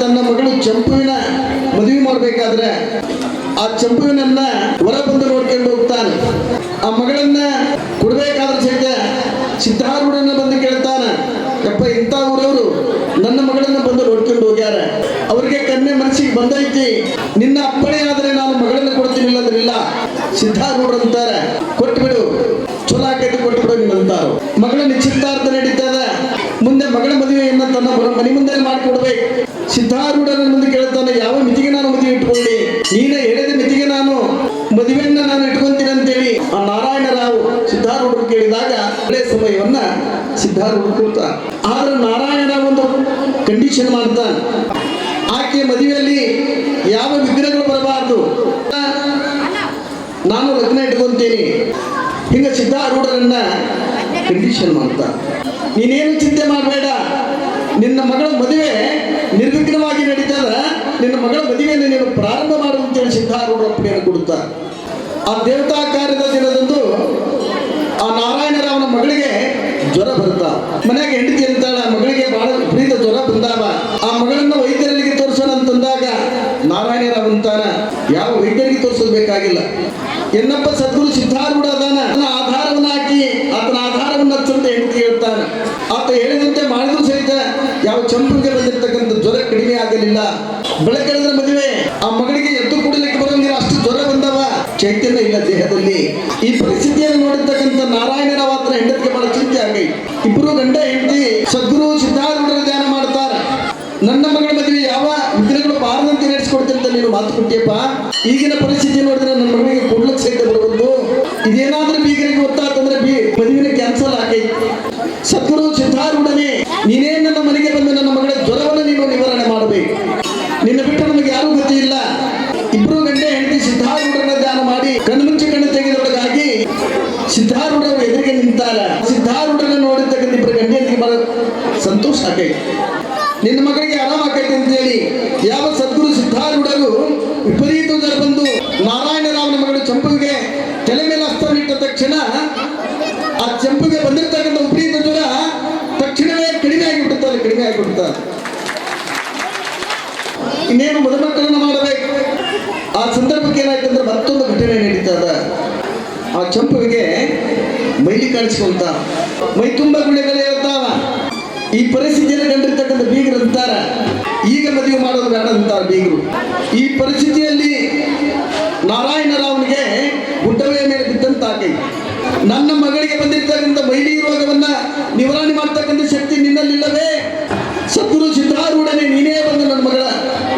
ತನ್ನ ಮಗಳು ಚಂಪುವಿನ ಮದುವೆ ಮಾಡಬೇಕಾದ್ರೆ ಆ ಚಂಪುವಿನನ್ನ ಹೊರ ಬಂದು ನೋಡ್ಕೊಂಡು ಹೋಗ್ತಾನೆ. ಆ ಮಗಳನ್ನ ಕೊಡ್ಬೇಕಾದ್ರೆ ಸಹಿತ ಸಿದ್ಧಾರೂಢನ ಬಂದು ಕೇಳ್ತಾನೆ ಅಪ್ಪ ಇಂಥ ಊರವರು ನನ್ನ ಮಗಳನ್ನ ಬಂದು ನೋಡ್ಕೊಂಡು ಹೋಗ್ಯಾರ. ಅವ್ರಿಗೆ ಕನ್ಯೆ ಮನಸ್ಸಿಗೆ ಬಂದೈತಿ. ನಿನ್ನ ಅಪ್ಪಣೆ ಆದ್ರೆ ನಾನು ಮಗಳನ್ನ ಕೊಡ್ತೀನಿ ಇಲ್ಲಂದ್ರೆ ಇಲ್ಲ ಸಿದ್ಧಾರೂಢ ಅಂತಾರೆ ಕೊಟ್ಬಿಡು ಚಲೋ ಆಕೈತಿ ಕೊಟ್ಬಿಡು ನೀನು ಅಂತಾರು. ಮಗಳ ನಿಶ್ಚಿತಾರ್ಥ ನಡೀತದ. ಮುಂದೆ ಮಗಳ ಮದುವೆಯನ್ನ ತನ್ನ ಮನೆ ಮುಂದೆ ಮಾಡಿಕೊಡ್ಬೇಕು. ಸಿದ್ಧಾರೂಢನ ಮುಂದೆ ಕೇಳುತ್ತಾನೆ ಯಾವ ಮಿತಿಗೆ ನಾನು ಮದುವೆ ಇಟ್ಕೊಳ್ಳಿ? ನೀನೇ ಹೇಳಿದ ಮಿತಿಗೆ ನಾನು ಮದುವೆಯನ್ನ ನಾನು ಇಟ್ಕೊಂತೀನಿ ಅಂತೇಳಿ ಆ ನಾರಾಯಣ ರಾವ್ ಸಿದ್ಧಾರೂಢರು ಕೇಳಿದಾಗ ಒಳ್ಳೆ ಸಮಯವನ್ನ ಸಿದ್ಧಾರೂಢ ಕೂತ, ಆದ್ರೆ ನಾರಾಯಣ ಒಂದು ಕಂಡೀಷನ್ ಮಾಡ್ತಾನೆ. ಆಕೆ ಮದುವೆಯಲ್ಲಿ ಯಾವ ವಿಗ್ರಹಗಳು ಬರಬಾರದು? ನಾನು ಲಗ್ನ ಇಟ್ಕೊಂತೀನಿ. ಹಿಂಗ ಸಿದ್ಧಾರೂಢರನ್ನ ಕಂಡೀಷನ್ ಮಾಡ್ತಾ ನೀನೇನು ಚಿಂತೆ ಮಾಡಬೇಡ. ನಿನ್ನ ಮಗಳ ಮದುವೆ ನಿರ್ವಿಘ್ನವಾಗಿ ನಡೀತದ ನಿನ್ನ ಮಗಳ ಮದುವೆಯನ್ನು ನೀನು ಪ್ರಾರಂಭ ಮಾಡು ಅಂತೇಳಿ ಅಪ್ಪಣೆಯನ್ನು ಕೊಡುತ್ತಾರೆ. ಆ ದೇವತಾ ಕಾರ್ಯದ ದಿನದಂದು ಆ ನಾರಾಯಣರಾವನ ಮಗಳಿಗೆ ಜ್ವರ ಬರುತ್ತ? ಮನೆಯಾಗ ಹೆಂಡತಿ ಅಂತಾಳ ಮಗಳಿಗೆ ಬಹಳ ವಿಪರೀತ ಜ್ವರ ಬಂದಾವ ಆ ಮಗಳನ್ನ ವೈದ್ಯರಿಗೆ ತೋರಿಸೋಣ ಅಂತಂದಾಗ ನಾರಾಯಣರಾವ್ ಅಂತಾನ ಯಾವ ವೈದ್ಯರಿಗೆ ತೋರಿಸಬೇಕಾಗಿಲ್ಲ ಎನ್ನಪ್ಪ ಸದ್ಗುರು ಸಿದ್ಧಾರೂಢ ಅದಾನ ಆತನ ಆಧಾರವನ್ನು ಹಾಕಿ ಆತನ ಆಧಾರವನ್ನು ಹಚ್ಚಂತ ಹೆಂಡತಿ ಹೇಳ್ತಾನೆ ಆತ ಹೇಳಿದಂತೆ ಮಾಡಿದ್ರು ಸಹಿತ ಯಾವ ಚಂಪಿಗೆ ಬಂದಿರತಕ್ಕಂಥ ಜ್ವರ ಕಡಿಮೆ ಆಗಲಿಲ್ಲ. ಬೆಳಕಳೆದ್ರ ಮದುವೆ. ಆ ಮಗಳಿಗೆ ಎದ್ದು ಕುಡಿಲಿಕ್ಕೆ ಬರೋಂಗಿಲ್ಲ ಅಷ್ಟು ಜ್ವರ ಬಂದವ. ಚೈತನ್ಯ ಇಲ್ಲ ದೇಹದಲ್ಲಿ. ಈ ಪರಿಸ್ಥಿತಿಯನ್ನು ನೋಡಿರ್ತಕ್ಕಂಥ ನಾರಾಯಣರ ಮಾತ್ರ ಹೆಂಡತಿಗೆ ಬಹಳ ಚಿಂತೆ ಆಗಲಿ. ಇಬ್ಬರು ಗಂಡ ಹೆಂಡತಿ, ಸದ್ಗುರು ಸಿದ್ಧಾರೂಢರ ಧ್ಯಾನ ಮಾಡ್ತಾರ. ನನ್ನ ಮಗಳ ಮದುವೆ ಯಾವ ವಿಗ್ರಹಗಳು ಬಾರದಂತೆ ನಡೆಸಿಕೊಡ್ತಿರ್ತ ನೀನು ಮಾತು ಕೊಟ್ಟಿಯಪ್ಪ? ಈಗಿನ ಪರಿಸ್ಥಿತಿ ನೋಡಿದ್ರೆ ನನ್ನ ಮಗಳಿಗೆ ಕೊಡ್ಲಕ್ಕೆ ಸಹಿತ ಬರಬಹುದು ಇದೇನಾದ್ರೂ ಬೀಗರಿಗೆ ಗೊತ್ತಾತಂದ್ರೆ ಬಿ ಮದುವೆನ ಕ್ಯಾನ್ಸಲ್ ಆಗೈತಿ ಸದ್ಗುರು ಸಿದ್ಧಾರೂಢನೇ ನೀನೇ ನನ್ನ ಮನೆಗೆ ಬಂದು ನನ್ನ ಮಗಳ ಜ್ವರವನ್ನು ನೀನು ನಿವಾರಣೆ ಮಾಡಬೇಕು ನಿನ್ನ ಬಿಟ್ಟು ನಮಗೆ ಯಾರೂ ಗತಿ ಇಲ್ಲ ಇಬ್ರು ಗಂಟೆ ಹೆಂಡತಿ ಸಿದ್ಧಾರೂಢರನ್ನ ಧ್ಯಾನ ಮಾಡಿ ಕಣ್ಮುಚ್ಚಿ ಕಣ್ಣು ತೆಗೆದೊಳಗಾಗಿ ಸಿದ್ಧಾರೂಢರು ಎದುರಿಗೆ ನಿಂತಾರ ಸಿದ್ಧಾರೂಢರನ್ನ ನೋಡಿರ್ತಕ್ಕಂಥ ಇಬ್ಬರು ಗಂಟೆ ಹೆಂಡತಿಗೆ ಬಹಳ ಸಂತೋಷ ಆಗೈತಿ ನಿನ್ನ ಮಗಳಿಗೆ ಆರಾಮ ಆಕೈತೆ ಅಂತೇಳಿ ಯಾವ ಸದ್ಗುರು ಸಿದ್ಧಾರೂಢರು ವಿಪರೀತ ಜ್ವರ ಬಂದು ನಾರಾಯಣರಾವನ ಮಗಳು ಚಂಪುಗೆ ತಲೆ ಮೇಲೆ ಹಸ್ತನಿಟ್ಟ ತಕ್ಷಣ ಆ ಚಂಪುಗೆ ಬಂದಿರತಕ್ಕಂಥ ವಿಪರೀತ ಜ್ವರ ತಕ್ಷಣವೇ ಕಡಿಮೆ ಆಗಿಬಿಡುತ್ತದೆ ಕಡಿಮೆ ಆಗಿಬಿಡುತ್ತದೆ ಇನ್ನೇನು ಮದುಮಕ್ಕಳನ್ನು ಮಾಡಬೇಕು ಆ ಸಂದರ್ಭಕ್ಕೆ ಏನಾಯ್ತು ಅಂದ್ರೆ ಮತ್ತೊಂದು ಘಟನೆ ನಡೀತದ ಆ ಚಂಪುವಿಗೆ ಮೈಲಿ ಕಾಣಿಸ್ಕೊಂತ ಮೈ ತುಂಬ ಗುಳೆಗಳು ಇರ್ತಾವ ಈ ಪರಿಸ್ಥಿತಿಯನ್ನು ಕಂಡಿರ್ತಕ್ಕಂಥ ಬೀಗರು ಅಂತಾರ ಈಗ ಮದುವೆ ಮಾಡೋದು ಬೇಡ ಅಂತಾರ ಬೀಗರು ಈ ಪರಿಸ್ಥಿತಿಯಲ್ಲಿ ನಾರಾಯಣರಾವನಿಗೆ ಗುಡ್ಡವೆಯ ಮೇಲೆ ಬಿದ್ದಂತಾಕೈ ನನ್ನ ಮಗಳಿಗೆ ಬಂದಿರ್ತಕ್ಕಂಥ ಮೈಲಿ ರೋಗವನ್ನ ನಿವಾರಣೆ ಮಾಡ್ತಕ್ಕಂಥ ಶಕ್ತಿ ನಿನ್ನಲ್ಲಿಲ್ಲವೇ? ಸದ್ಗುರು ಸಿದ್ಧಾರೂಢನೇ ನೀನೇ ಬಂದು ನನ್ನ ಮಗಳ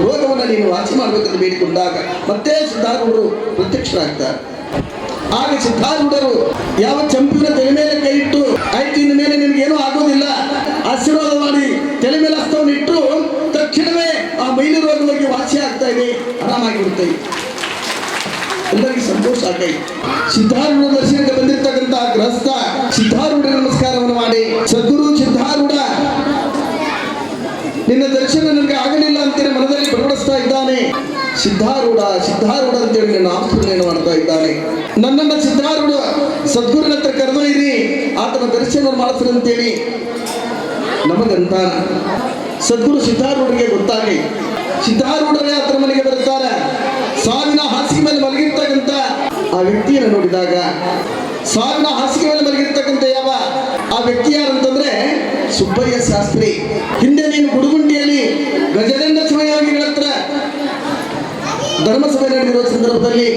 ರೋಗವನ್ನ ನೀನು ವಾಸಿ ಮಾಡಬೇಕೆಂದು ಬೇಡಿಕೊಂಡಾಗ ಮತ್ತೆ ಸಿದ್ಧಾರೂಢರು ಪ್ರತ್ಯಕ್ಷರಾಗ್ತಾರೆ. ಆಗ ಸಿದ್ಧಾರೂಢರು ಯಾವ ಚಂಪಿನ ತಲೆ ಮೇಲೆ ಕೈ ಇಟ್ಟು, ಆಯ್ತು, ಇನ್ನು ಮೇಲೆ ನಿನಗೇನೂ ಆಗೋದಿಲ್ಲ. ಆಶೀರ್ವಾದ ಮಾಡಿ ತಲೆ ಮೇಲೆ ಹಸ್ತವನ್ನು ಇಟ್ಟು ತಕ್ಷಣವೇ ಆ ಮೈಲಿ ರೋಗಗಳಿಗೆ ವಾಸಿ ಆಗ್ತಾ ಇದೆ ಆರಾಮಾಗಿರುತ್ತೆ ಎಲ್ಲರಿಗೂ ಸಂತೋಷ ಆಗೈ ಸಿದ್ಧಾರೂಢ ದರ್ಶನಕ್ಕೆ ಬಂದಿರತಕ್ಕಂತಹ ಗೃಹಸ್ಥ ಸಿದ್ಧಾರೂಢ ಸಿದ್ಧಾರೂಢ ಅಂತೇಳಿ ನನ್ನ ನಾಮಸ್ಮರಣೆಯನ್ನು ಮಾಡ್ತಾ ಇದ್ದಾನೆ. ನನ್ನನ್ನ ಸಿದ್ಧಾರೂಢ, ಸದ್ಗುರುನ ಹತ್ರ ಕರೆದೊಯ್ರಿ ಆತನ ದರ್ಶನ ಮಾಡಿಸ್ರಿ ಅಂತೇಳಿ. ನಮಗಂತಾನ. ಸದ್ಗುರು ಸಿದ್ಧಾರೂಢರಿಗೆ ಗೊತ್ತಾಗಿ ಸಿದ್ಧಾರೂಢರೇ ಆತನ ಮನೆಗೆ ಬರ್ತಾರೆ ಸಾವಿನ ಹಾಸಿಗೆ ಮೇಲೆ ಮಲಗಿರ್ತಕ್ಕಂಥ ಆ ವ್ಯಕ್ತಿಯನ್ನು ನೋಡಿದಾಗ ಸಾವಿನ ಹಾಸಿಗೆ ಮೇಲೆ ಮಲಗಿರ್ತಕ್ಕಂಥ ಯಾವ ಆ ವ್ಯಕ್ತಿ ಯಾರಂತಂದ್ರೆ ಸುಬ್ಬಯ್ಯ ಶಾಸ್ತ್ರಿ ಹಿಂದೆ ನೀನು ಗುಡುಗುಂಡಿಯಲ್ಲಿ ಗಜದಂಡ ಶಿವಯೋಗಿಗಳ ಹತ್ರ ಧರ್ಮಸಭೆ ನಡೆದಿರುವ ಸಂದರ್ಭದಲ್ಲಿ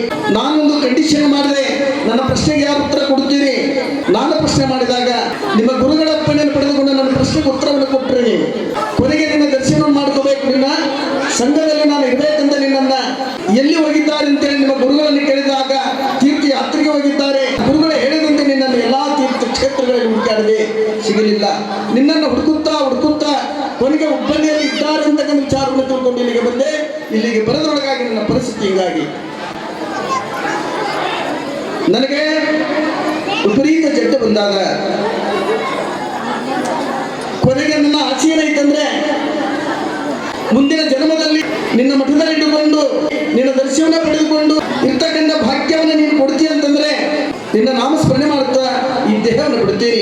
ನಾನೊಂದು ಕಂಡೀಷನ್ ಮಾಡಿದೆ ನನ್ನ ಪ್ರಶ್ನೆಗೆ ಯಾರು ಉತ್ತರ ಕೊಡ್ತೀರಿ ನಾನು ಪ್ರಶ್ನೆ ಮಾಡಿದಾಗ ನಿಮ್ಮ ಗುರುಗಳ ಅಪ್ಪಣೆಯನ್ನು ಪಡೆದುಕೊಂಡು ನನ್ನ ಪ್ರಶ್ನೆಗೆ ಉತ್ತರವನ್ನು ಕೊಟ್ಟರೆ ನೀವು ಕೊನೆಗೆ ನಿನ್ನ ದರ್ಶನ ಮಾಡ್ಕೋಬೇಕು ನಿನ್ನ ಸಂಘದಲ್ಲಿ ನಾನು ಇರಬೇಕಂತ ನಿನ್ನನ್ನ ಎಲ್ಲಿ ಹೋಗಿದ್ದಾರೆ ಅಂತೇಳಿ ನಿಮ್ಮ ಗುರುಗಳನ್ನು ಕೇಳಿದಾಗ ತೀರ್ಥ ಯಾತ್ರೆಗೆ ಹೋಗಿದ್ದಾರೆ ಗುರುಗಳು ಹೇಳಿದಂತೆ ನಿನ್ನನ್ನು ಎಲ್ಲಾ ತೀರ್ಥ ಕ್ಷೇತ್ರಗಳಲ್ಲಿ ಹುಡುಕಾಡಿದೆ ಸಿಗಲಿಲ್ಲ ನಿನ್ನನ್ನು ಹುಡುಕುತ್ತಾ ಹುಡುಕುತ್ತಾ ಕೊನೆಗೆ ಹುಬ್ಬಳ್ಳಿಯಲ್ಲಿ ಇದ್ದಾರೆ ಅಂತಕ್ಕಂಥ ವಿಚಾರವನ್ನು ತಿಳ್ಕೊಂಡು ಇಲ್ಲಿಗೆ ಬಂದೆ ಇಲ್ಲಿಗೆ ಬರೋದ್ರೊಳಗಾಗಿ ನನ್ನ ಪರಿಸ್ಥಿತಿ ಹಿಂಗಾಗಿ ನನಗೆ ವಿಪರೀತ ಜಡ್ಡು ಬಂದಾಗ ಕೊನೆಗೆ ನನ್ನ ಆಸೆ ಏನೈತಂದ್ರೆ ಮುಂದಿನ ಜನ್ಮದಲ್ಲಿ ನಿನ್ನ ಮಠದಲ್ಲಿ ಇಟ್ಟುಕೊಂಡು, ನಿನ್ನ ದರ್ಶನ ಪಡೆದುಕೊಂಡು ಇರ್ತಕ್ಕಂಥ ಭಾಗ್ಯವನ್ನು ನೀನು ಕೊಡ್ತೀಯ ಅಂತಂದ್ರೆ ನಿನ್ನ ನಾಮಸ್ಮರಣೆ ಮಾಡುತ್ತಾ ಈ ದೇಹವನ್ನು ಬಿಡ್ತೀನಿ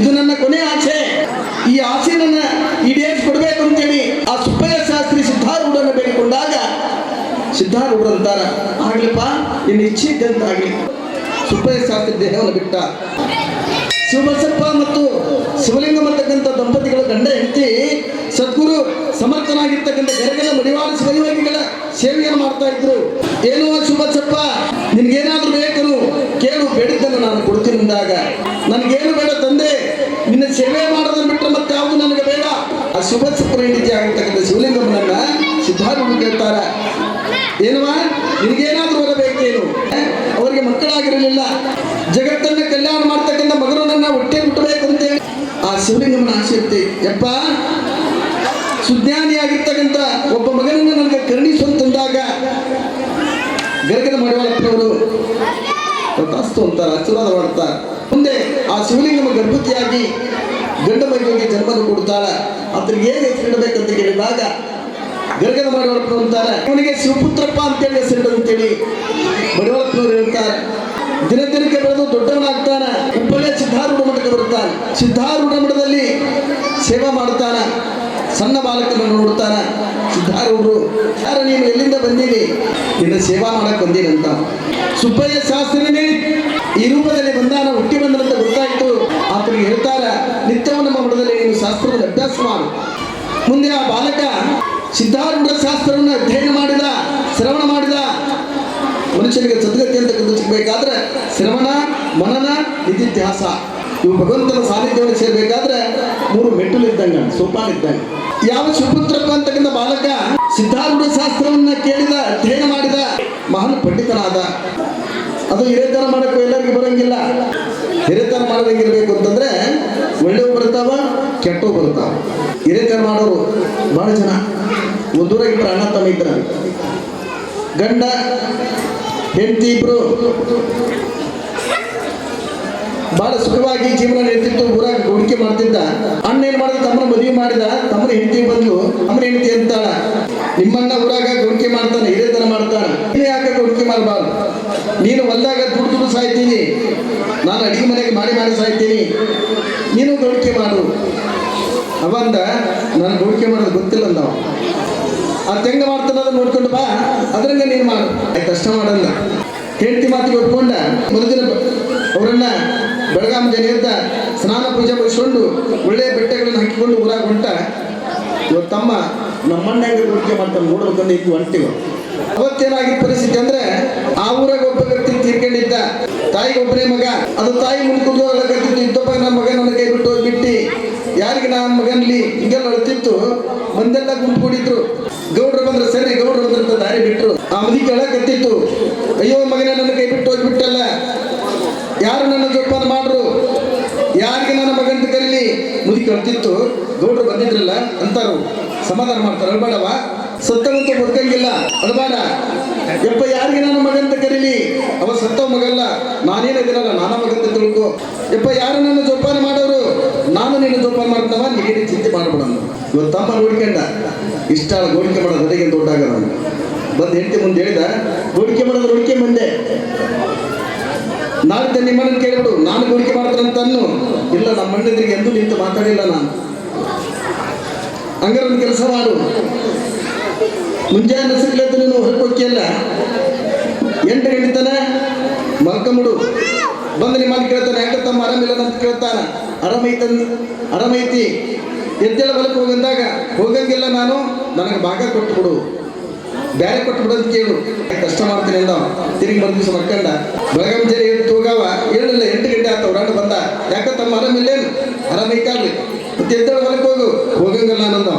ಇದು ನನ್ನ ಕೊನೆ ಆಸೆ ಈ ಆಸೆ ನನ್ನ ಈಡೇರಿಸಿ ಕೊಡಬೇಕು ಅಂತೇಳಿ ಆ ಸುಬ್ಬಯ್ಯ ಶಾಸ್ತ್ರಿ ಸಿದ್ಧಾರೂಢನ್ನು ಬೇಡಿಕೊಂಡಾಗ ಸಿದ್ಧಾರೂಢರು ಅಂತಾರ, ಆಗ್ಲಿಪ್ಪ ನಿನ್ನ ಇಚ್ಛೆ ಇದ್ದಂತ ಆಗ್ಲಿ ಸುಬ್ಬಯ್ಯ ಶಾಸ್ತ್ರಿ ದೇಹವನ್ನು ಬಿಟ್ಟ. ಶಿವಬಸಪ್ಪ ಮತ್ತು ಶಿವಲಿಂಗ ಅಂತಕ್ಕಂಥ ದಂಪತಿಗಳ ಗಂಡ ಹೆಂಡತಿ ಸದ್ಗುರು ಸಮರ್ಥನಾಗಿರ್ತಕ್ಕಂಥ ಗರಗಲ ಮಡಿವಾಳ ಶಿವಯೋಗಿಗಳ ಸೇವೆಯನ್ನು ಮಾಡ್ತಾ ಇದ್ರು. ಏನು ಶಿವಬಸಪ್ಪ, ನಿನ್ಗೇನಾದ್ರೂ ಬೇಕನು ಕೇಳು, ಬೇಡಿದ್ದನ್ನು ನಾನು ಕೊಡ್ತೀನಿ ಅಂದಾಗ. ನನ್ಗೇನು ಬೇಡ ತಂದೆ, ನಿನ್ನ ಸೇವೆ ಮಾಡೋದನ್ನ ಬಿಟ್ಟರೆ ಮತ್ತೆ ಯಾವುದು ನನಗೆ ಬೇಡ. ಆ ಶಿವಬಸಪ್ಪನ ಹೆಂಡತಿ ಆಗಿರ್ತಕ್ಕಂಥ ಶಿವಲಿಂಗಮ್ಮನನ್ನ ಸಿದ್ಧಾರ್ಥ ಕೇಳ್ತಾರ. ಏನವಾ, ನಿನಗೇನಾದ್ರೂ ಬರಬೇಕೇನು ಅವರಿಗೆ ಮಕ್ಕಳಾಗಿರಲಿಲ್ಲ. ಜಗತ್ತನ್ನ ಕಲ್ಯಾಣ ಮಾಡ್ತಕ್ಕಂಥ ಮಗನನ್ನ ಹೊಟ್ಟೆ ಮುಟ್ಟಬೇಕು ಅಂತೇಳಿ ಆ ಶಿವಲಿಂಗಮ್ಮನ ಆಸೆ ಇರುತ್ತೆ. ಯಪ್ಪ, ಸುಜ್ಞಾನಿಯಾಗಿರ್ತಕ್ಕಂಥ ಒಬ್ಬ ಮಗನನ್ನು ನನಗೆ ಕರುಣಿಸುವಂತಂದಾಗ ಗರಗದ ಮಡಿವಾಳಪ್ಪನವರು ತಥಾಸ್ತು ಅಂತಾರೆ ಆಶೀರ್ವಾದ ಮಾಡ್ತಾರೆ ಮುಂದೆ ಆ ಶಿವಲಿಂಗಮ್ಮ ಗರ್ಭವತಿಯಾಗಿ ಗಂಡ ಮಗುವಿಗೆ ಜನ್ಮದ ಕೊಡ್ತಾಳೆ ಅದ್ರಿಗೆ ಹೇಗೆ ಹೆಸರಿಡಬೇಕಂತ ಕೇಳಿದಾಗ ಗರ್ಗನ ಮಡಿವಾಳಪ್ಪನವರು ಅಂತಾರೆ. ಅವನಿಗೆ ಶಿವಪುತ್ರಪ್ಪ ಅಂತೇಳಿ ಹೆಸರಿಡು ಅಂತೇಳಿ ಹೇಳ್ತಾರೆ. ದಿನ ದಿನಕ್ಕೆ ಬೆಳೆದು ದೊಡ್ಡವನಾಗ್ತಾನ. ಹುಬ್ಬಳ್ಳಿಯ ಸಿದ್ಧಾರೂಢ ಮಠಕ್ಕೆ ಬರುತ್ತಾನೆ. ಸಿದ್ಧಾರೂಢ ಮಠದಲ್ಲಿ ಸೇವಾ ಮಾಡ್ತಾನ ಸಣ್ಣ ಬಾಲಕನನ್ನು ನೋಡ್ತಾನ. ಸಿದ್ಧಾರೂಢರು ಯಾರ ನೀನು ಎಲ್ಲಿಂದ ಬಂದೀನಿ ನಿನ್ನ ಸೇವಾ ಮಾಡಕ್ ಅಂತ ಸುಬ್ಬಯ್ಯ ಶಾಸ್ತ್ರಿನೇ ಈ ರೂಪದಲ್ಲಿ ಬಂದಾನ, ಹುಟ್ಟಿ ಬಂದನಂತ ಗೊತ್ತಾಯಿತು. ಆತನಿಗೆ ಹೇಳ್ತಾರ ನಿತ್ಯವ ನಮ್ಮ ಮಠದಲ್ಲಿ ನೀನು ಶಾಸ್ತ್ರದಲ್ಲಿ ಅಭ್ಯಾಸ ಮಾಡು. ಮುಂದೆ ಆ ಬಾಲಕ ಸಿದ್ಧಾರೂಢ ಶಾಸ್ತ್ರವನ್ನು ಅಧ್ಯಯನ ಮಾಡಿದ, ಶ್ರವಣ ಮಾಡಿದ ಮನುಷ್ಯನಿಗೆ ಸದ್ಗತಿ ಅಂತ ಸಿಗ್ಬೇಕಾದ್ರೆ ಶ್ರವಣ, ಮನನ ನಿಧಿತ್ಯಾಸ ಇವು ಭಗವಂತನ ಸಾನ್ನಿಧ್ಯವನ್ನು ಸೇರ್ಬೇಕಾದ್ರೆ ಮೂರು ಮೆಟ್ಟಲು ಇದ್ದಂಗ ಸೋಪಾನ ಇದ್ದಂಗೆ ಯಾವ ಸುಪುತ್ರಪ್ಪ ಅಂತಕ್ಕಂಥ ಬಾಲಕ ಸಿದ್ಧಾರೂಢ ಶಾಸ್ತ್ರವನ್ನ ಕೇಳಿದ, ಅಧ್ಯಯನ ಮಾಡಿದ ಮಹಾನ್ ಪಂಡಿತನಾದ. ಅದು ಹಿರೇತನ ಮಾಡಕ್ಕೂ ಎಲ್ಲರಿಗೂ ಬರಂಗಿಲ್ಲ. ಹಿರೇತನ ಮಾಡೋದಂಗಿರ್ಬೇಕು ಅಂತಂದ್ರೆ ಒಳ್ಳೆವು ಬರ್ತಾವ ಕೆಟ್ಟವು ಬರ್ತಾವ. ಹಿರೇತನ ಮಾಡೋರು ಬಹಳ ಜನ. ಒಂದೂರ ಇಬ್ಬರು ಅಣ್ಣ ತಮ್ಮ ಇದ್ರ ಗಂಡ ಹೆಂಡತಿ ಇಬ್ರು. ಬಹಳ ಸುಖವಾಗಿ ಜೀವನ ನಡೆಸಿತ್ತು ಊರಾಗ ಹೂಡಿಕೆ ಮಾಡ್ತಿದ್ದ. ಅಣ್ಣ ಏನ್ ಮಾಡಿದ? ತಮ್ಮನ ಮದುವೆ ಮಾಡಿದ. ತಮ್ಮನ ಹೆಂಡತಿ ಬಂದು ಅಮ್ಮನ ಹೆಂಡತಿ ಅಂತಾಳ. ನಿಮ್ಮಣ್ಣ ಊರಾಗ ಹೂಡಿಕೆ ಮಾಡ್ತಾನೆ ಹಿರೇತನ ಮಾಡ್ತಾನ. ನೀನು ಯಾಕೆ ಹೂಡಿಕೆ ಮಾಡಬಾರ್ದು? ನೀನು ಹೊಲ್ದಾಗ ದುಡ್ಡು ದುಡ್ಡು ಸಾಯ್ತೀನಿ. ನಾನು ಅಡಿಗೆ ಮನೆಗೆ ಮಾಡಿ ಮಾಡಿ ಸಾಯ್ತೀನಿ. ನೀನು ಹೂಡಿಕೆ ಮಾಡು. ಅವಂದ ನಾನು ಹೂಡಿಕೆ ಮಾಡೋದು ಗೊತ್ತಿಲ್ಲ ಅಂದವ. ಆ ತೆಂಗ ಮಾಡ್ತಾನದ ನೋಡ್ಕೊಂಡು ಬಾ, ಅದ್ರಂಗ ನೀನು ಮಾಡು. ಕಷ್ಟ ಮಾಡಲ್ಲ. ಹೆಂಡತಿ ಮಾತಿಗೆ ಒಪ್ಕೊಂಡ ಮರುದಿನ ಅವರನ್ನ ಬೆಳಗಾಂ ಜನಿಯಿಂದ ಸ್ನಾನ ಪೂಜೆ ಮುಗಿಸ್ಕೊಂಡು ಒಳ್ಳೆಯ ಬೆಟ್ಟಗಳನ್ನು ಹಾಕಿಕೊಂಡು ಊರಾಗ ಹೊಂಟ. ಇವತ್ತಮ್ಮ ನಮ್ಮಣ್ಣ ಹೆಂಗೆ ಹೂಡಿಕೆ ಮಾಡ್ತಾನೆ ನೋಡ್ಬೇಕಂದ್ರೆ ಈಗ ಹೊಂಟಿವ ಅವತ್ತೇನಾಗಿದ್ದ ಪರಿಸ್ಥಿತಿ ಅಂದ್ರೆ ಆ ಊರಾಗ ಒಬ್ಬ ವ್ಯಕ್ತಿ ತೀರ್ಕೊಂಡಿದ್ದ. ತಾಯಿಗೆ ಒಬ್ಬನೇ ಮಗ. ಅದು ತಾಯಿ ಮುಂದ್ಕೊಂಡು ಅಳಕತ್ತಿತ್ತು ಇದ್ದಪ್ಪ ನನ್ನ ಮಗ ನನ್ನ ಕೈ ಬಿಟ್ಟು ಹೋಗ್ಬಿಟ್ಟು ಯಾರಿಗೆ ನನ್ನ ಮಗನಲ್ಲಿ ಹಿಂಗೆಲ್ಲ ಅಳತಿತ್ತು. ಮಂದೆಲ್ಲ ಗುಂಪು ಕೂಡಿದ್ರು. ಗೌಡ್ರು ಬಂದ್ರೆ ಸರಿ, ಗೌಡ್ರು ಬಂದ್ರೆ ದಾರಿ ಬಿಟ್ರು. ಆ ಮದಿ ಕೇಳಕತ್ತಿತ್ತು. ಅಯ್ಯೋ, ಮಗನೇ ನನ್ನ ಕೈ ಬಿಟ್ಟು ಹೋಗ್ಬಿಟ್ಟಲ್ಲ. ಯಾರು ನನ್ನ ಜೋಪಾನ ಮಾಡ್ರು? ಯಾರಿಗೆ ನನ್ನ ಮಗಂತ ಕರೀಲಿ? ಮುದಿ ಕಳ್ತಿತ್ತು. ಗೌಡ್ರು ಬಂದಿದ್ರಲ್ಲ, ಅಂತಾರು. ಸಮಾಧಾನ ಮಾಡ್ತಾರೆ. ಅಲ್ಬಾಡವ ಸತ್ತವಂತ ಬದುಕಂಗಿಲ್ಲ. ಅಲ್ಬಾಡ ಯಪ್ಪ, ಯಾರಿಗೆ ನನ್ನ ಮಗಂತ ಕರೀಲಿ? ಅವ ಸತ್ತವ ಮಗಲ್ಲ. ನಾನೇನಿದ್ದೀನಲ್ಲ ನಾನ ಮಗಂತ ತಿಳ್ಕೊ. ಯಪ್ಪ, ಯಾರು ನನ್ನ ಜೋಪಾನ ಮಾಡೋರು? ನಾನು ನಿನ್ನ ಜೋಪಾನ ಮಾಡ್ತಾವ ನೀನು ಚಿಂತೆ ಮಾಡಬೇಡ ಅಂದ್ರು. ಇವತ್ತು ತಮ್ಮ ನೋಡ್ಕೊಂಡ ಇಷ್ಟ ಗೋಡಿಕೆ ಮಾಡೋದು ನನಗೆ ನಾನು ಬಂದು ಹೆಂಡತಿ ಮುಂದೆ ಹೇಳಿದ ಗೋಡಿಕೆ ಮಾಡೋದು ನೋಡ್ಕೆ ಮುಂದೆ. ನಾಳೆ ನಿಮ್ಮನ್ನು ಕೇಳ್ಬಿಡು. ನಾನು ಗೋಡಿಕೆ ಮಾಡ್ತಾರಂತನ್ನು ಇಲ್ಲ, ನಮ್ಮ ಅಣ್ಣದ್ರಿಗೆ ಎಂದೂ ನಿಂತು ಮಾತಾಡಿಲ್ಲ ನಾನು. ಹಂಗಾರೆ ಒಂದು ಕೆಲಸ ಮಾಡು. ಮುಂಜಾನೆ ಸಿಗ್ಲತ್ತ ನೀನು ಹೊರಕೊಕ್ಕಿಯಲ್ಲ ಎಂಟು ಗಂಟೆ ತನ ಮಲ್ಕೊಂಬಿಡು. ಬಂದು ನಿಮ್ಮ ಅಲ್ಲಿ ಕೇಳ್ತಾನೆ, ಯಾಕೆ ತಮ್ಮ, ಆರಾಮಿಲ್ಲ? ಅಂತ ಕೇಳ್ತಾನೆ. ಆರಾಮೈತ ಆರಾಮೈತಿ. ಎದ್ದೇಳ ಹೊಲಕ್ಕೆ ಹೋಗಂದಾಗ, ಹೋಗಂಗಿಲ್ಲ ನಾನು ನನಗೆ ಭಾಗ ಕೊಟ್ಬಿಡು. ಬ್ಯಾರೆ ಕೊಟ್ಟು ಅಂತ ಕೇಳು. ಕಷ್ಟ ಮಾಡ್ತೀನಿ ಅಂದ. ತಿರುಗಿ ಮರು ದಿವಸ ಮಕ್ಕಂಡ ಬೆಳಗಾವಿ ಎಂಟು ತೂಗಾವ? ಹೇಳಿಲ್ಲ ಎಂಟು ಗಂಟೆ ಆತ ಓಡಾಡ ಬಂದ. ಯಾಕ ತಮ್ಮ ಆರಾಮಿಲ್ಲೇನು ಆರಾಮೈತಾಳ್ರಿ ಮತ್ತೆ ಎದ್ದೇಳ ಹೊಲಕ್ಕೆ ಹೋಗು? ಹೋಗಂಗಿಲ್ಲ ನಂದ.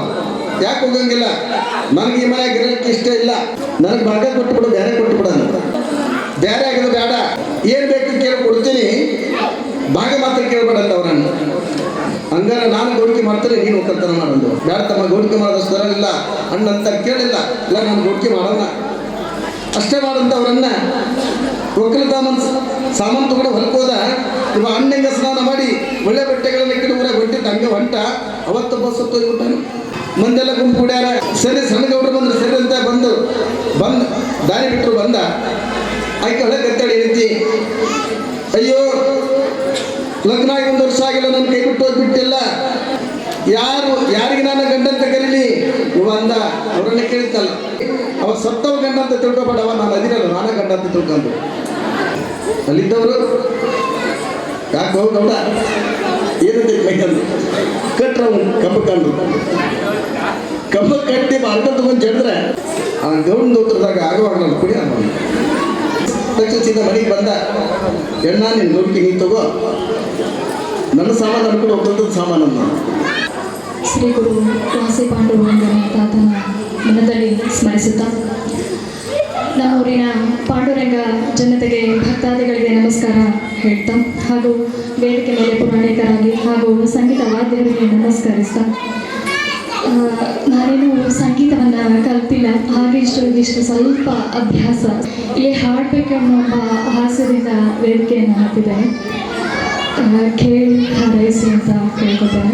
ಯಾಕೆ ಹೋಗಂಗಿಲ್ಲ? ನನಗೆ ಈ ಮನೆಯಾಗ ಇಷ್ಟ ಇಲ್ಲ. ನನಗೆ ಭಾಗ ಕೊಟ್ಬಿಡು ಬೇರೆ ಕೊಟ್ಬಿಡ ಬೇರೆ ಆಗೋದು ಬೇಡ ಏನ್ ಬೇಕು ಕೇಳಿ ಕೊಡ್ತೀನಿ. ಭಾಗ ಮಾತ್ರ ಕೇಳ್ಬೇಡ ಅಂತ ಅವರನ್ನು. ಹಂಗಾರೆ ನಾನು ಗೋಡಿಕೆ ಮಾಡ್ತಾರೆ ನೀನು ಒಕ್ಕಲ್ತನ ಮಾಡೋದು. ಬೇಡ ತಮ್ಮ, ಗೋಡಿಕೆ ಮಾಡೋದಷ್ಟು ತರಲಿಲ್ಲ ಅಣ್ಣ ಅಂತ ಕೇಳಿಲ್ಲ. ಇಲ್ಲ, ನಾನು ಗೋಡಿಕೆ ಮಾಡೋಣ ಅಷ್ಟೇ ಮಾಡಂತ ಅವರನ್ನ ಒಕ್ಕಲದ ಮನ್ಸ್ ಸಾಮಾನು ತಗೊಂಡು ಹೊಲ್ಕೋದ ಇವ ಅಣ್ಣಂಗ ಸ್ನಾನ ಮಾಡಿ ಒಳ್ಳೆ ಬಟ್ಟೆಗಳನ್ನ ಇಟ್ಟು ಊರಾಗ ಹೊಂಟಿದ್ದ. ಹಂಗೆ ಹೊಂಟ. ಅವತ್ತು ಬಸ್ ಹೋಗ್ಬಿಟ್ಟಾನೆ. ಮಂದೆಲ್ಲ ಗುಂಪು ಕೂಡ್ಯಾರ ಸರಿ, ಸಣ್ಣ ಗೌಡ್ರು ಬಂದ್ರು. ಸರಿ ಅಂತ ಬಂದು, ಬಂದ್ ದಾರಿ ಬಿಟ್ಟರು ಬಂದ. ಆಯ್ಕೆ ಒಳಗೆ ಗತ್ತಳಿ ನಿಂತಿ. ಅಯ್ಯೋ ಲಗ್ನ ಆಗಿ ಒಂದು ವರ್ಷ ಆಗಿಲ್ಲ, ನನ್ನ ಕೈ ಬಿಟ್ಟು ಹೋಗ್ಬಿಟ್ಟಿಲ್ಲ. ಯಾರು ಯಾರಿಗೆ ನಾನು ಗಂಡ ಅಂತ ಕರೀಲಿ? ಅಂದ ಅವರನ್ನ ಕೇಳ್ತಲ್ಲ. ಅವ ಸತ್ತವ ಗಂಡ ಅಂತ ತಿಳ್ಕೊಬೇಡವ ನಾನು ಅದಿರಲ್ಲ, ನಾನೇ ಗಂಡ ಅಂತ ತಿಳ್ಕೊಂಡು ಅಲ್ಲಿದ್ದವರು, ಯಾಕೆ ಹೋಗಿ ಗೌಡ? ಏನಂತ ಮೈಕಂದು ಕಟ್ರ ಅವ್ನು ಕಬ್ಬ ಕಂಡು. ಕಬ್ಬ ಕಟ್ಟಿ ಅರ್ಧ ತಗೊಂಡು ಜಡಿದ್ರೆ ಆ ಗೌಂಡ್ ದೋತ್ರದಾಗ ಆಗುವಾಗಲ್ಲ ತಕ್ಷಣ ಮನೆಗೆ ಬಂದ ಎಣ್ಣ ನೀನು ನೋಡ್ತೀನಿ ನೀನ್ ತಗೋ. ನನ್ನ ಸಾಮಾನು ಅನ್ಕೊಂಡು ಹೋಗ್ತಂಥದ್ದು ಸಾಮಾನು ಅಂತ ಶ್ರೀ ಗುರು ವಾಸಿ ಪಾಂಡುರಂಗನ ತಾತನ ಮನದಲ್ಲಿ ಸ್ಮರಿಸುತ್ತಾ ನಮ್ಮೂರಿನ ಪಾಂಡುರಂಗ ಜನತೆಗೆ ಭಕ್ತಾದಿಗಳಿಗೆ ನಮಸ್ಕಾರ ಹೇಳ್ತಾ, ಹಾಗೂ ವೇದಿಕೆ ಮೇಲೆ ಪುರಾಣಿಕರಾಗಿ ಹಾಗೂ ಸಂಗೀತ ವಾದ್ಯರಿಗೆ ನಮಸ್ಕರಿಸ್ತಾ ನಾನೇನು ಸಂಗೀತವನ್ನು ಕಲ್ತಿಲ್ಲ ಹಾಗೆ ಇಷ್ಟು ಇದಿಷ್ಟು ಸ್ವಲ್ಪ ಅಭ್ಯಾಸ. ಇಲ್ಲಿ ಹಾಡಬೇಕು ಅನ್ನೋ ಒಬ್ಬ ಹಾಸ್ಯದಿಂದ ವೇದಿಕೆಯನ್ನು ಹಾಕಿದ್ದೇನೆ ಆ, ಕೇಳಿ ಹಾರೈಸಿ ಅಂತ ಕೇಳ್ಕೊತೇನೆ.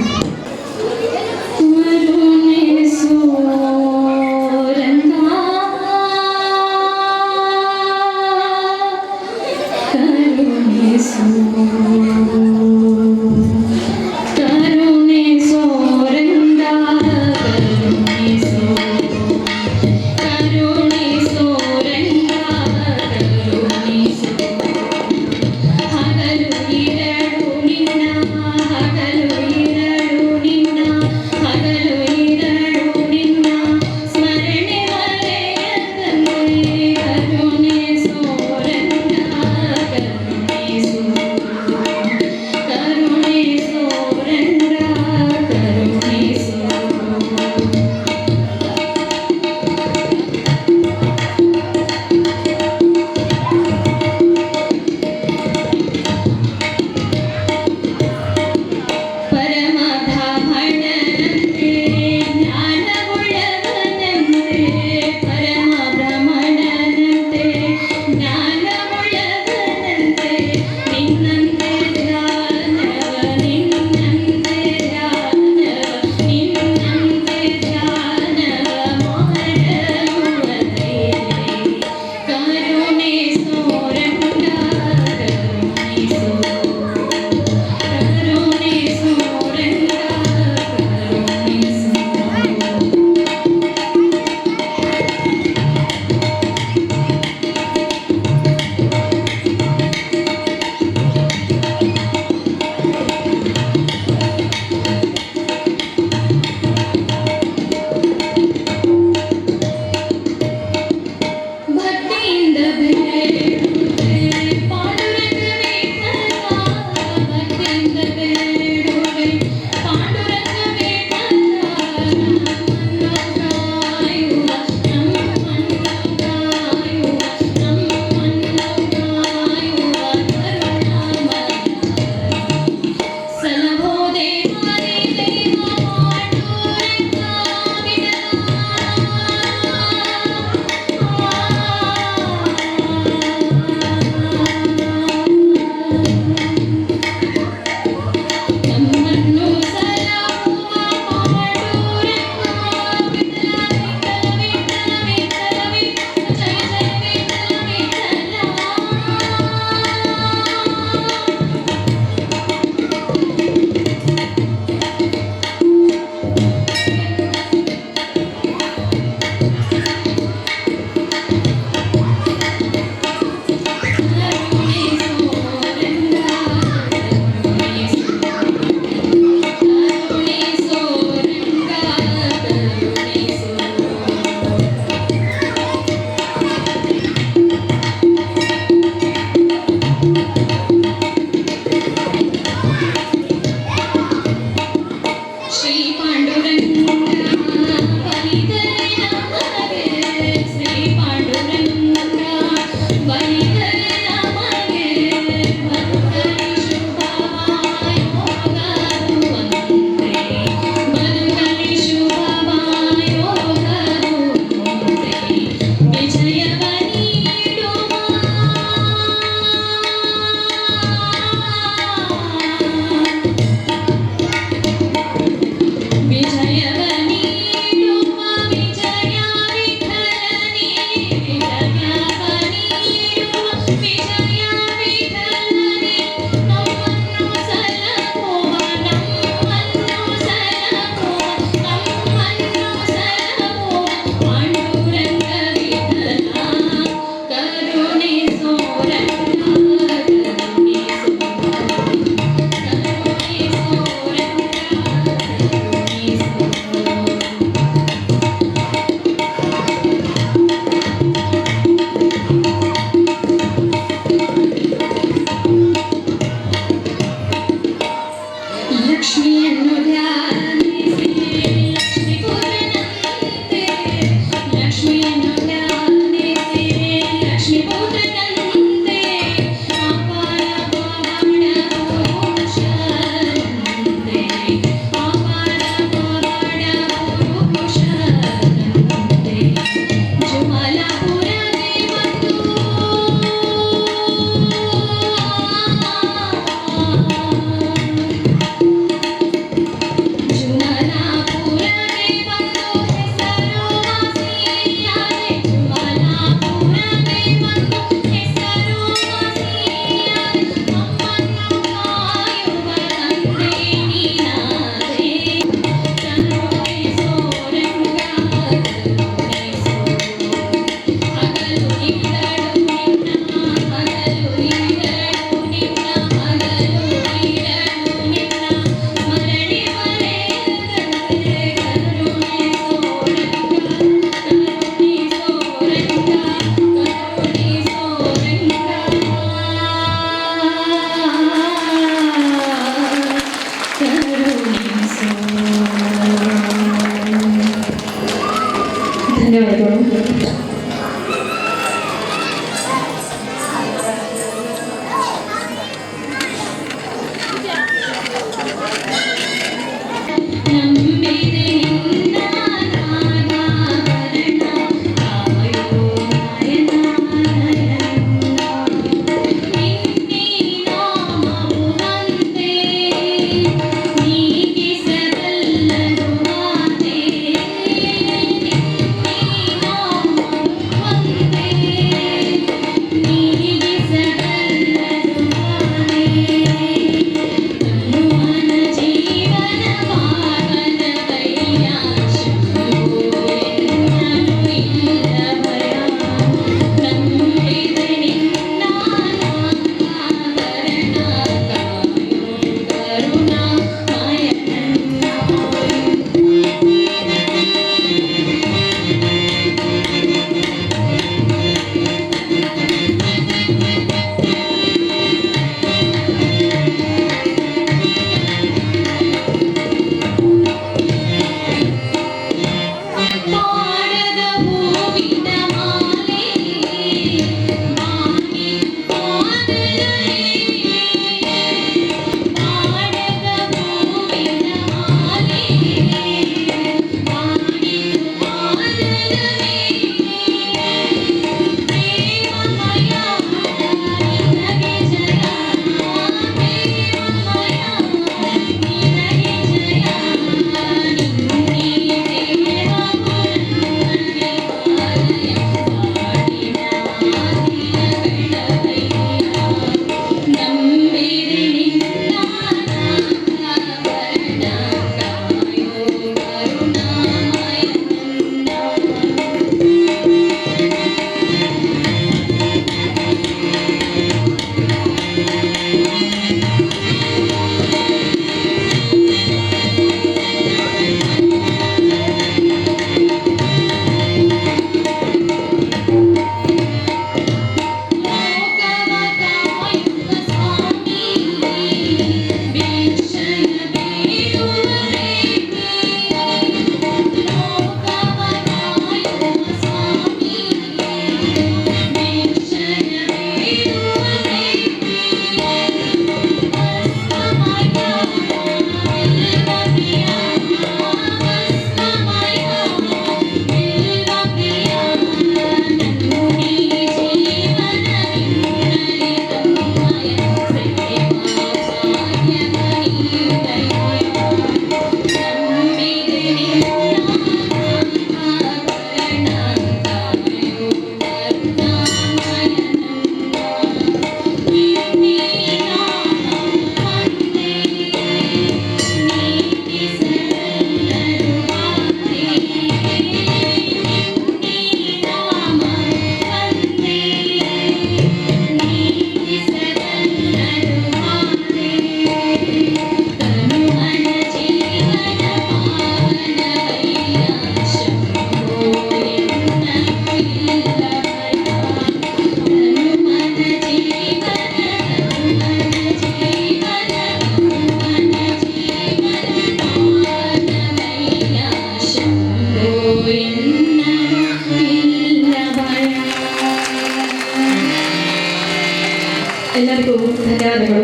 ಎಲ್ಲರಿಗೂ ಧನ್ಯವಾದಗಳು.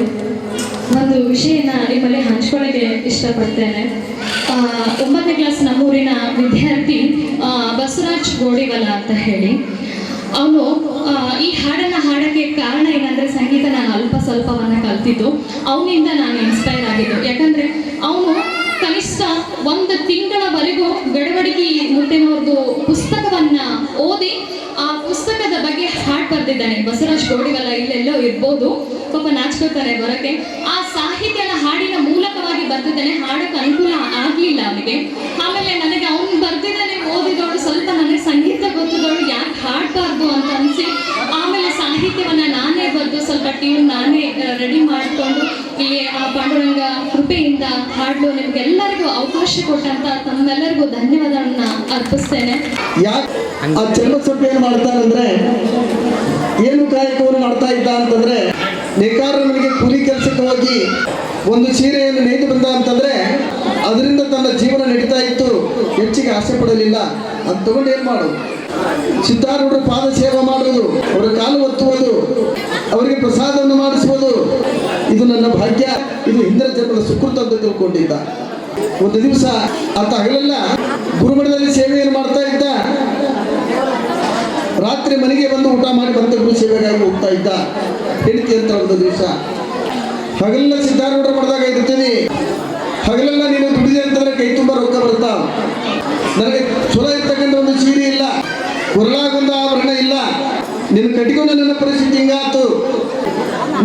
ಒಂದು ವಿಷಯನ ನಿಮ್ಮಲ್ಲಿ ಹಂಚ್ಕೊಳ್ಳೋಕ್ಕೆ ಇಷ್ಟಪಡ್ತೇನೆ. ಒಂಬತ್ತನೇ ಕ್ಲಾಸ್ ನಮ್ಮೂರಿನ ವಿದ್ಯಾರ್ಥಿ ಬಸವರಾಜ್ ಗೋಡಿವಲ ಅಂತ ಹೇಳಿ. ಅವನು ಈ ಹಾಡನ್ನು ಹಾಡೋಕ್ಕೆ ಕಾರಣ ಏನಂದರೆ ಸಂಗೀತ ನಾನು ಅಲ್ಪ ಸ್ವಲ್ಪವನ್ನು ಕಲ್ತಿದ್ದು. ಅವನಿಂದ ನಾನು ಇನ್ಸ್ಪೈರ್ ಆಗಿದ್ದು. ಯಾಕಂದರೆ ಅವನು ಕನಿಷ್ಠ ಒಂದು ತಿಂಗಳವರೆಗೂ ಗಡವಡಿಕೆ ಮುಟ್ಟಿನವ್ರದ್ದು ಪುಸ್ತಕವನ್ನ ಓದಿ ಆ ಪುಸ್ತಕದ ಬಗ್ಗೆ ಹಾಡ್ ಬರ್ದಿದ್ದಾನೆ. ಬಸವರಾಜ್ ಗೋಡಿವಲ್ಲ ಇಲ್ಲೆಲ್ಲೋ ಇರ್ಬೋದು. ಪಾಪ ನಾಚ್ಕೋತಾರೆ ಬರೋಕ್ಕೆ. ಆ ಸಾಹಿತ್ಯನ ಹಾಡಿನ ಮೂಲಕವಾಗಿ ಬರ್ದಿದ್ದಾನೆ. ಹಾಡಕ್ಕೆ ಅನುಕೂಲ ಆಗಲಿಲ್ಲ ಅವನಿಗೆ. ಆಮೇಲೆ ನನಗೆ ಅವ್ನು ಬರ್ದಿದ್ದಾನೆ ಓದಿದವಳು ಸ್ವಲ್ಪ ನನಗೆ ಸಂಗೀತ ಗೊತ್ತಿದವಳು ಯಾಕೆ ಹಾಡಬಾರ್ದು ಅಂತ ಅನ್ಸಿ, ಆಮೇಲೆ ಸಾಹಿತ್ಯವನ್ನ ನಾನೇ ಬರೆದು ಸ್ವಲ್ಪ ಟ್ಯೂನ್ ನಾನೇ ರೆಡಿ ಮಾಡಿಕೊಂಡು ಆ ಪಾಂಡುರಂಗ ಕೃಪೆಯಿಂದ ಹಾಡಲು ನಿಮ್ಗೆಲ್ಲರಿಗೂ ಅವಕಾಶ ಕೊಟ್ಟಂತ ತಮ್ಮೆಲ್ಲರಿಗೂ ಧನ್ಯವಾದಗಳನ್ನ ಅರ್ಪಿಸ್ತೇನೆ. ಆ ಚನ್ನಬಸಪ್ಪ ಏನು ಮಾಡ್ತಾನಂದ್ರೆ ಏನು ಕಾಯಕವನ್ನು ಮಾಡ್ತಾ ಇದ್ದ ಅಂತಂದ್ರೆ ನೇಕಾರನಿಗೆ ಕೂಲಿ ಕೆಲಸಕ್ಕೆ ಹೋಗಿ ಒಂದು ಸೀರೆಯನ್ನು ನೇಯ್ದು ಬಂದ ಅಂತಂದ್ರೆ ಅದರಿಂದ ತನ್ನ ಜೀವನ ನಡೀತಾ ಇತ್ತು. ಹೆಚ್ಚಿಗೆ ಆಸೆ ಪಡಲಿಲ್ಲ. ಅದು ತಗೊಂಡು ಏನು ಮಾಡು? ಸಿದ್ಧಾರೂಢರ ಪಾದ ಸೇವೆ ಮಾಡುವುದು ಅವರ ಕಾಲು ಒತ್ತುವುದು, ಅವರಿಗೆ ಪ್ರಸಾದವನ್ನು ಮಾಡಿಸುವುದು. ಇದು ನನ್ನ ಭಾಗ್ಯ, ಇದು ಹಿಂದಿನ ಜನ್ಮದ ಸುಕೃತ ಅಂತ ತಿಳ್ಕೊಂಡಿದ್ದ. ಒಂದು ದಿವಸ ಆತ ಹಗಲೆಲ್ಲ ಗುರುಮಠದಲ್ಲಿ ಸೇವೆಯನ್ನು ಮಾಡ್ತಾ ಇದ್ದ. ರಾತ್ರಿ ಮನೆಗೆ ಬಂದು ಊಟ ಮಾಡಿ ಬಂದ ಗುರು ಸೇವೆಗಾಗಿ ಹೋಗ್ತಾ ಇದ್ದ. ಹೆಂಡತಿ ಅಂತ ಒಂದು ದಿವಸ. ಹಗಲೆಲ್ಲ ಸಿದ್ಧಾರೂಢ ಮಾಡಿದಾಗ ಇರ್ತೀನಿ ಹಗಲೆಲ್ಲ ನೀನು ದುಡಿದೆ ಅಂತಂದ್ರೆ ಕೈ ತುಂಬ ರೊಕ್ಕ ಬರ್ತಾ ನನಗೆ ಚಲೋ ಇರ್ತಕ್ಕಂಥ ಒಂದು ಸೀರೆ ಇಲ್ಲ. ಕೊರಲಾಗೊಂದು ಆಭರಣ ಇಲ್ಲ. ನಿನ್ನ ಕಟ್ಟಿಕೊಂಡು ನನ್ನ ಪರಿಸ್ಥಿತಿ ಹಿಂಗಾತು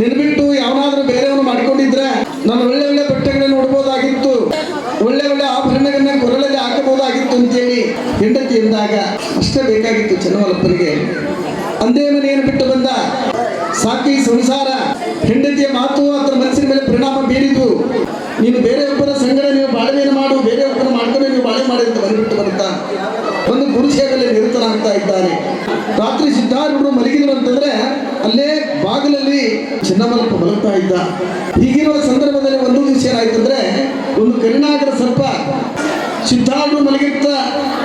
ನಿನ್ ಬಿಟ್ಟು ಯಾವನಾದ್ರೂ ಬೇರೆಯವನು ಮಾಡ್ಕೊಂಡಿದ್ರೆ ನಾನು ಒಳ್ಳೆ ಒಳ್ಳೆ ಬಟ್ಟೆಗಳನ್ನ ನೋಡ್ಬೋದಾಗಿತ್ತು ಒಳ್ಳೆ ಒಳ್ಳೆ ಆಭರಣಗಳನ್ನ ಕೊರಳಲ್ಲಿ ಹಾಕಬಹುದಾಗಿತ್ತು ಅಂತೇಳಿ ಹೆಂಡತಿ ಎಂದಾಗ ಅಷ್ಟೇ ಬೇಕಾಗಿತ್ತು ಚನ್ನವಲ್ಲಪ್ಪನಿಗೆ. ಅಂದೇ ಮನೆಯನ್ನು ಬಿಟ್ಟು ಬಂದ? ಸಾಕಿ ಸಂಸಾರ. ಹೆಂಡತಿಯ ಮಾತು ಅದರ ಮನಸ್ಸಿನ ಮೇಲೆ ಪರಿಣಾಮ ಬೀರಿದು. ನೀನು ಬೇರೆಯೊಬ್ಬರ ಸಂಗಡ ನೀವು ಬಾಳ್ವೆಯನ್ನು ಮಾಡು ಬೇರೆಯೊಬ್ಬರ ಮಾಡ್ಕೊಂಡು ನೀವು ಬಾಳೆ ಮಾಡಿ ಅಂತ ಬಂದ್ಬಿಟ್ಟು ಬರುತ್ತಾ ನಿರತನಾಗ್ತಾ ಇದ್ದಾನೆ. ರಾತ್ರಿ ಸಿದ್ಧಾರೂಢರು ಮಲಗಿದ್ರು ಅಂತಂದ್ರೆ ಅಲ್ಲೇ ಬಾಗಿಲಲ್ಲಿ ಚಿನ್ನಮಲಪ್ಪ ಮಲಗ್ತಾ ಇದ್ದ. ಹೀಗಿರುವ ಸಂದರ್ಭದಲ್ಲಿ ಒಂದು ದಿವಸ ಏನಾಯ್ತಂದ್ರೆ ಒಂದು ಕರಿನಾಗರ ಸರ್ಪ ಸಿದ್ಧಾರೂಢರು ಮಲಗಿರ್ತ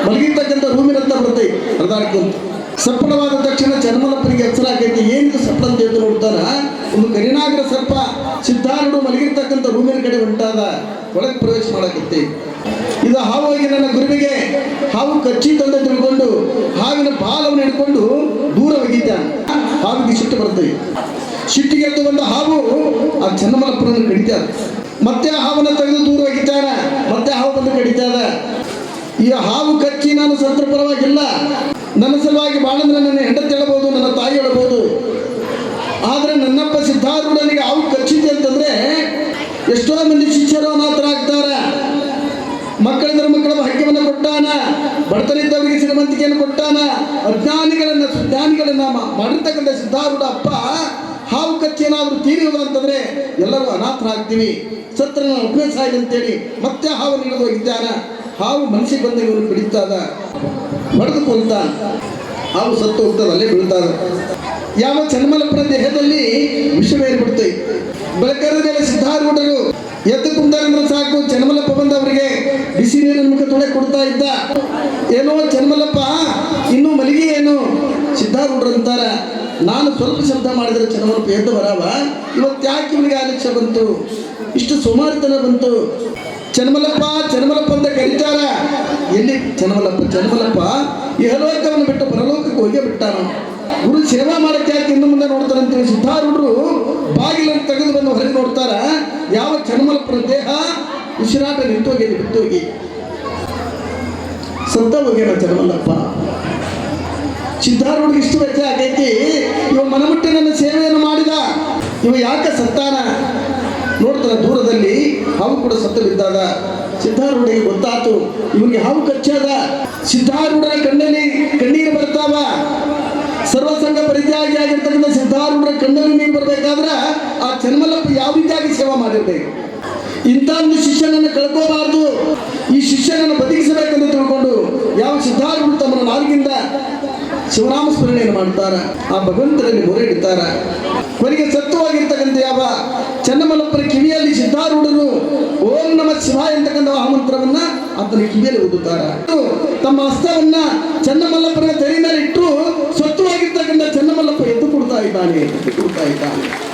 ಮಲಗಿರ್ತಕ್ಕಂಥ ರೂಮಿನಂತ ಬರ್ತೈತಿ. ಹರಿದಾಡ್ಕೊಂತ ಸಪ್ಪಳವಾದ ತಕ್ಷಣ ಚನ್ನಮಲಪ್ಪನಿಗೆ ಎಚ್ಚರ ಏನು ಏನಿದು ಸಪ್ಪಳ ಅಂತ ಎದ್ದು ನೋಡ್ತಾರ? ಒಂದು ಕರಿನಾಗರ ಸರ್ಪ ಸಿದ್ಧಾರೂಢರು ಮಲಗಿರ್ತಕ್ಕಂಥ ರೂಮಿನ ಕಡೆ ಉಂಟಾದ. ಒಳಗೆ ಪ್ರವೇಶ ಮಾಡಕತ್ತೆ. ಇದು ಹಾವಾಗಿ ನನ್ನ ಗುರುವಿಗೆ ಹಾವು ಕಚ್ಚಿ ಅಂತ ತಿಳ್ಕೊಂಡು ಹಾವಿನ ಬಾಲವನ್ನು ಹಿಡ್ಕೊಂಡು ದೂರ ಒಗಿತಾನೆ ಹಾವಿಗೆ ಸಿಟ್ಟು ಬರುತ್ತೆ. ಸಿಟ್ಟಿಗೆ ಎದ್ದು ಬಂದ ಹಾವು ಆ ಚನ್ನಮಲಪುರನ್ನು ಕಡಿತಾನೆ. ಮತ್ತೆ ಹಾವನ್ನ ತೆಗೆದು ದೂರ ಒಗಿತಾನ ಮತ್ತೆ ಹಾವು ಬಂದು ಕಡಿತಾನ. ಈ ಹಾವು ಕಚ್ಚಿ ನಾನು ಸತ್ರ ಪರವಾಗಿಲ್ಲ. ನನ್ನ ಸಲುವಾಗಿ ಬಾಳಂದ್ರೆ ನನ್ನ ಹೆಂಡತಿ ಹೇಳಬಹುದು, ನನ್ನ ತಾಯಿ ಹೇಳಬಹುದು. ಆದ್ರೆ ನನ್ನಪ್ಪ ಸಿದ್ಧಾರೂಢನಿಗೆ ಹಾವು ಕಚ್ಚಿದೆ ಅಂತಂದ್ರೆ ಎಷ್ಟೋ ಮಂದಿ ಶಿಷ್ಯರು ಅನಾಥರಾಗ್ತಾರೆ. ಮಕ್ಕಳಿದ್ರೆ ಮಕ್ಕಳ ಭಾಗ್ಯವನ್ನು ಕೊಟ್ಟಾನ. ಬಡತನಿದ್ದವರಿಗೆ ಶ್ರೀಮಂತಿಕೆಯನ್ನು ಕೊಟ್ಟಾನ, ಅಜ್ಞಾನಿಗಳನ್ನ ಜ್ಞಾನಿಗಳನ್ನ ಮಾಡಿರ್ತಕ್ಕಂಥ ಸಿದ್ಧಾರೂಢ ಅಪ್ಪ, ಹಾವು ಕಚ್ಚೇನಾದರೂ ತೀರಿಯುವುದು ಅಂತಂದ್ರೆ ಎಲ್ಲರೂ ಅನಾಥರಾಗ್ತೀವಿ. ಸತ್ರ ಉಪಯೋಗ ಸಾಯಿಲ್ ಅಂತೇಳಿ ಮತ್ತೆ ಹಾವು ಹಿಡಿದು ಹೋಗಿದ್ದಾನ. ಹಾವು ಮನಸ್ಸಿಗೆ ಬಂದ ಇವನು ಬಿಡಿತಾದ ಬಡದು ಕೊಂತ ಹಾವು ಸತ್ತು ಹೋಗ್ತದೆ, ಅಲ್ಲೇ ಬೀಳ್ತಾದ ಯಾವ ಚನ್ಮಲಪುರ ದೇಹದಲ್ಲಿ ವಿಷವೇರ್ಬಿಡ್ತೈ ಬೆಳಕರ ಮೇಲೆ ಸಿದ್ಧಾರೂಢರು ಎದ್ದು ಕುಂತಾರಂದ್ರೆ ಸಾಕು. ಚನ್ಮಲಪ್ಪ ಬಂದವರಿಗೆ ಬಿಸಿ ನೀರಿನ ಮುಖ ತೊಳೆ ಕೊಡ್ತಾ ಇದ್ದ. ಏನೋ ಚನ್ಮಲಪ್ಪ ಇನ್ನೂ ಮಲಗಿ ಏನು? ಸಿದ್ಧಾರೂಢರು ಅಂತಾರ, ನಾನು ಸ್ವಲ್ಪ ಶಬ್ದ ಮಾಡಿದರೆ ಚನ್ಮಲಪ್ಪ ಎದ್ದು ಬರಾವ. ಇವತ್ತು ಯಾಕೆ ಇವನಿಗೆ ಆಲಕ್ಷ್ಯ ಬಂತು? ಇಷ್ಟು ಸುಮಾರುತನ ಬಂತು. ಚನ್ಮಲಪ್ಪ ಚನ್ಮಲಪ್ಪ ಅಂತ ಕರೀತಾರ. ಎಲ್ಲಿ? ಚನ್ಮಲಪ್ಪ ಚನ್ಮಲಪ್ಪ ಈ ಬಿಟ್ಟು ಪರಲೋಕಕ್ಕೆ ಹೋಗೇ ಬಿಟ್ಟಾನ ಗುರು ಸೇವಾ ಮಾಡಕ್ಕೆ ಯಾಕೆ ಇನ್ನು ಮುಂದೆ ನೋಡ್ತಾರಂತ ಸಿದ್ಧಾರೂಢರು ಬಾಗಿಲನ್ನು ತೆಗೆದು ಬಂದು ಹೊರಗೆ ನೋಡ್ತಾರ. ಯಾವ ಚನ್ಮಲಪ್ಪನ ದೇಹ ಉಸಿರಾಟ ನಿಂತೋಗಿ ಬಿಟ್ಟೋಗಿ ಸತ್ತ ಹೋಗ್ಯಾನ ಚನ್ಮಲಪ್ಪ ಸಿದ್ಧಾರೂಢಿಗೆ ಇಷ್ಟು ವೆಚ್ಚ ಆಗೈತಿ, ಇವ ನನ್ನ ಸೇವೆಯನ್ನು ಮಾಡಿದ, ಇವ ಯಾಕೆ ಸತ್ತಾನ? ನೋಡ್ತಾರ ದೂರದಲ್ಲಿ ಹಾವು ಕೂಡ ಸತ್ತು ಬಿದ್ದಾದ ಸಿದ್ಧಾರೂಢಿಗೆ ಗೊತ್ತಾತು, ಇವನಿಗೆ ಹಾವು ಕಚ್ಚಾದ. ಸಿದ್ಧಾರೂಢರ ಕಣ್ಣಲ್ಲಿ ಕಣ್ಣೀರು ಬರ್ತಾವ. ಸರ್ವಸಂಗ ಪರಿತ್ಯಾಗಿ ಆಗಿರ್ತಕ್ಕಂಥ ಸಿದ್ಧಾರೂಢರ ಕಣ್ಣಲ್ಲಿ ನೀರು ಬರ್ಬೇಕಾದ್ರೆ ಆ ಚನ್ಮಲಪ್ಪ ಯಾವ ರೀತಿಯಾಗಿ ಸೇವಾ ಮಾಡಿರ್ಬೇಕು? ಇಂಥ ಒಂದು ಶಿಷ್ಯನನ್ನು ಕಳ್ಕೋಬಾರ್ದು. ಈ ಶಿಷ್ಯನನ್ನು ಬದುಕಿಸಬೇಕೆಂದು ತಿಳ್ಕೊಂಡು ಯಾವ ಸಿದ್ಧಾರೂಢರು ತಮ್ಮ ನಾಲ್ಕಿಂದ ಶಿವರಾಮ ಸ್ಮರಣೆಯನ್ನು ಮಾಡ್ತಾರ, ಆ ಭಗವಂತರಲ್ಲಿ ಮೊರೆ ಇಡ್ತಾರ. ಕೊನೆಗೆ ಸತ್ವವಾಗಿರ್ತಕ್ಕಂಥ ಯಾವ ಚನ್ನಮಲ್ಲಪ್ಪನ ಕಿವಿಯಲ್ಲಿ ಸಿದ್ಧಾರೂಢರು ಓಂ ನಮ ಶಿವ ಎಂತಕ್ಕಂಥ ಆಮಂತ್ರವನ್ನ ಮಂತ್ರವನ್ನ ಆತನ ಕಿವಿಯಲ್ಲಿ ಓದುತ್ತಾರ. ತಮ್ಮ ಹಸ್ತವನ್ನ ಚನ್ನಮಲ್ಲಪ್ಪನ ತೆರೆ ಮೇಲೆ ಇಟ್ಟು ಸತ್ವವಾಗಿರ್ತಕ್ಕಂಥ ಚನ್ನಮಲ್ಲಪ್ಪ ಎದ್ದು ಕೊಡ್ತಾ ಇದ್ದಾನೆ ಎದ್ದು ಕೊಡ್ತಾ ಇದ್ದಾನೆ